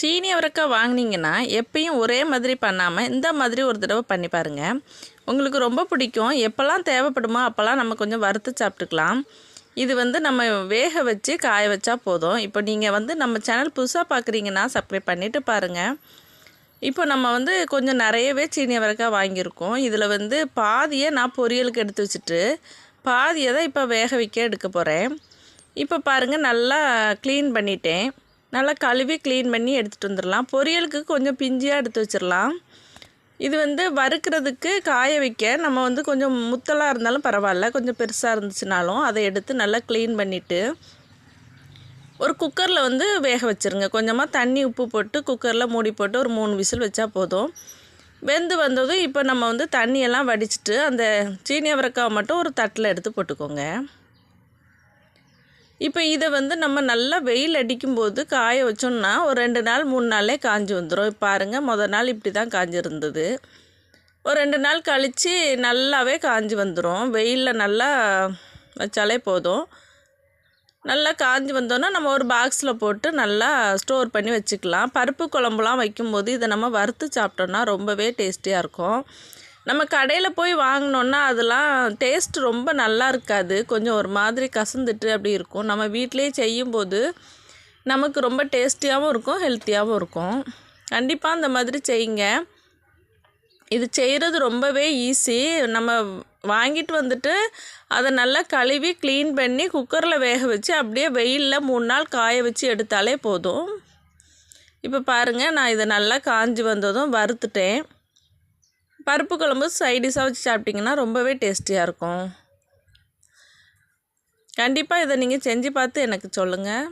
சீனி அவரைக்காய் வாங்கினீங்கன்னா எப்பயும் ஒரே மாதிரி பண்ணாமல் இந்த மாதிரி ஒரு தடவை பண்ணி பாருங்கள் உங்களுக்கு ரொம்ப பிடிக்கும். எப்போல்லாம் தேவைப்படுமோ அப்போல்லாம் நம்ம கொஞ்சம் வறுத்து சாப்பிட்டுக்கலாம். இது வந்து நம்ம வேக வச்சு காய வச்சா போதும். இப்போ நீங்கள் வந்து நம்ம சேனல் புதுசாக பார்க்குறீங்கன்னா சப்ஸ்கிரைப் பண்ணிவிட்டு பாருங்கள் இப்போ நம்ம வந்து கொஞ்சம் நிறையவே சீனி அவரைக்காய் வாங்கியிருக்கோம். இதில் வந்து பாதியை நான் பொரியலுக்கு எடுத்து வச்சுட்டு பாதியை தான் இப்போ வேக வைக்க எடுக்க போகிறேன் இப்போ பாருங்கள் நல்லா க்ளீன் பண்ணிட்டேன். நல்லா கழுவி க்ளீன் பண்ணி எடுத்துகிட்டு வந்துடலாம் பொரியலுக்கு கொஞ்சம் பிஞ்சியாக எடுத்து வச்சிடலாம் இது வந்து வறுக்கிறதுக்கு காய வைக்க நம்ம வந்து கொஞ்சம் முத்தலாக இருந்தாலும் பரவாயில்ல. கொஞ்சம் பெருசாக இருந்துச்சுனாலும் அதை எடுத்து நல்லா க்ளீன் பண்ணிவிட்டு ஒரு குக்கரில் வந்து வேக வச்சுருங்க. கொஞ்சமாக தண்ணி உப்பு போட்டு குக்கரில் மூடி போட்டு ஒரு மூணு விசில் வச்சா போதும். வெந்து வந்ததும் இப்போ நம்ம வந்து தண்ணியெல்லாம் வடிச்சிட்டு அந்த சீனி அவரைக்காவை மட்டும் ஒரு தட்டில் எடுத்து போட்டுக்கோங்க. இப்போ இதை வந்து நம்ம நல்லா வெயில் அடிக்கும்போது காய வச்சோம்னா ஒரு ரெண்டு நாள் மூணு நாளே காஞ்சி வந்துடும் பாருங்கள் முதல் நாள் இப்படி தான் காஞ்சிருந்தது. ஒரு ரெண்டு நாள் கழித்து நல்லாவே காஞ்சி வந்துடும் வெயிலில் நல்லா வச்சாலே போதும். நல்லா காஞ்சி வந்தோன்னா நம்ம ஒரு பாக்ஸில் போட்டு நல்லா ஸ்டோர் பண்ணி வச்சுக்கலாம். பருப்பு குழம்புலாம் வைக்கும்போது இதை நம்ம வறுத்து சாப்பிட்டோன்னா ரொம்பவே டேஸ்டியாக இருக்கும். நம்ம கடையில் போய் வாங்கினோன்னா அதெல்லாம் டேஸ்ட் ரொம்ப நல்லா இருக்காது. கொஞ்சம் ஒரு மாதிரி கசந்துட்டு அப்படி இருக்கும். நம்ம வீட்டிலே செய்யும்போது நமக்கு ரொம்ப டேஸ்டியாகவும் இருக்கும் ஹெல்த்தியாகவும் இருக்கும். கண்டிப்பாக அந்த மாதிரி செய்யுங்க. இது செய்கிறது ரொம்பவே ஈஸி நம்ம வாங்கிட்டு வந்துட்டு அதை நல்லா கழுவி க்ளீன் பண்ணி குக்கரில் வேக வச்சு அப்படியே வெயிலில் மூணு நாள் காய வச்சு எடுத்தாலே போதும். இப்போ பாருங்கள் நான் இதை நல்லா காஞ்சி வந்ததும் வறுத்துட்டேன். பருப்பு குழம்பு சைடிஷாக வச்சு சாப்பிட்டிங்கன்னா ரொம்பவே டேஸ்டியாக இருக்கும். கண்டிப்பாக இதை நீங்கள் செஞ்சு பார்த்து எனக்கு சொல்லுங்கள்